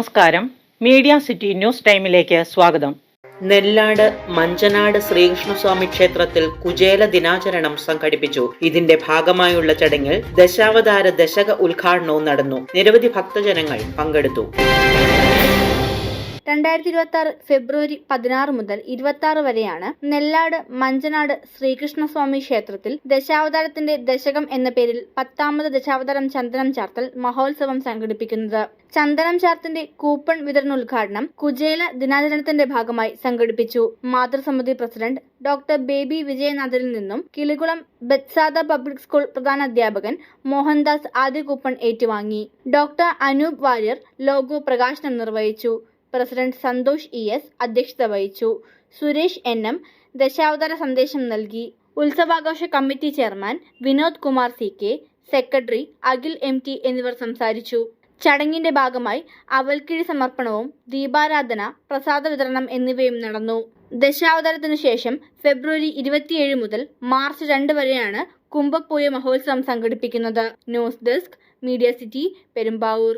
നമസ്കാരം. Media city news ടൈമിലേക്ക് സ്വാഗതം. നെല്ലാട് മഞ്ചനാട് ശ്രീകൃഷ്ണസ്വാമി ക്ഷേത്രത്തിൽ കുചേല ദിനാചരണം സംഘടിപ്പിച്ചു. ഇതിന്റെ ഭാഗമായുള്ള ചടങ്ങിൽ ദശാവതാര ദശക ഉദ്ഘാടനവും നടന്നു. നിരവധി ഭക്തജനങ്ങൾ പങ്കെടുത്തു. രണ്ടായിരത്തി ഇരുപത്തി ഫെബ്രുവരി പതിനാറ് മുതൽ ഇരുപത്തി വരെയാണ് നെല്ലാട് മഞ്ചനാട് ശ്രീകൃഷ്ണസ്വാമി ക്ഷേത്രത്തിൽ ദശാവതാരത്തിന്റെ ദശകം എന്ന പേരിൽ പത്താമത് ദശാവതാരം ചന്ദനം ചാർത്തൽ മഹോത്സവം സംഘടിപ്പിക്കുന്നത്. ചന്ദനം ചാർത്തിന്റെ കൂപ്പൺ വിതരണ ഉദ്ഘാടനം കുജേല ദിനാചരണത്തിന്റെ ഭാഗമായി സംഘടിപ്പിച്ചു. മാതൃസമിതി പ്രസിഡന്റ് ഡോക്ടർ ബേബി വിജയനാഥനിൽ നിന്നും കിളികുളം ബത്സാദ പബ്ലിക് സ്കൂൾ പ്രധാന അധ്യാപകൻ മോഹൻദാസ് ആദ്യ കൂപ്പൺ ഏറ്റുവാങ്ങി. ഡോക്ടർ അനൂപ് വാര്യർ ലോഗോ പ്രകാശനം നിർവഹിച്ചു. പ്രസിഡന്റ് സന്തോഷ് ഇ എസ് അധ്യക്ഷത വഹിച്ചു. സുരേഷ് എൻ എം ദശാവതാര സന്ദേശം നൽകി. ഉത്സവാഘോഷ committee chairman Vinod Kumar C K secretary Akhil M T എന്നിവർ സംസാരിച്ചു. ചടങ്ങിന്റെ ഭാഗമായി അവൽക്കിഴി സമർപ്പണവും ദീപാരാധന പ്രസാദ വിതരണം എന്നിവയും നടന്നു. ദശാവതാരത്തിനു ശേഷം ഫെബ്രുവരി ഇരുപത്തിയേഴ് മുതൽ മാർച്ച് രണ്ട് വരെയാണ് കുംഭപ്പൂയ മഹോത്സവം സംഘടിപ്പിക്കുന്നത്. News desk media city Perumbavoor.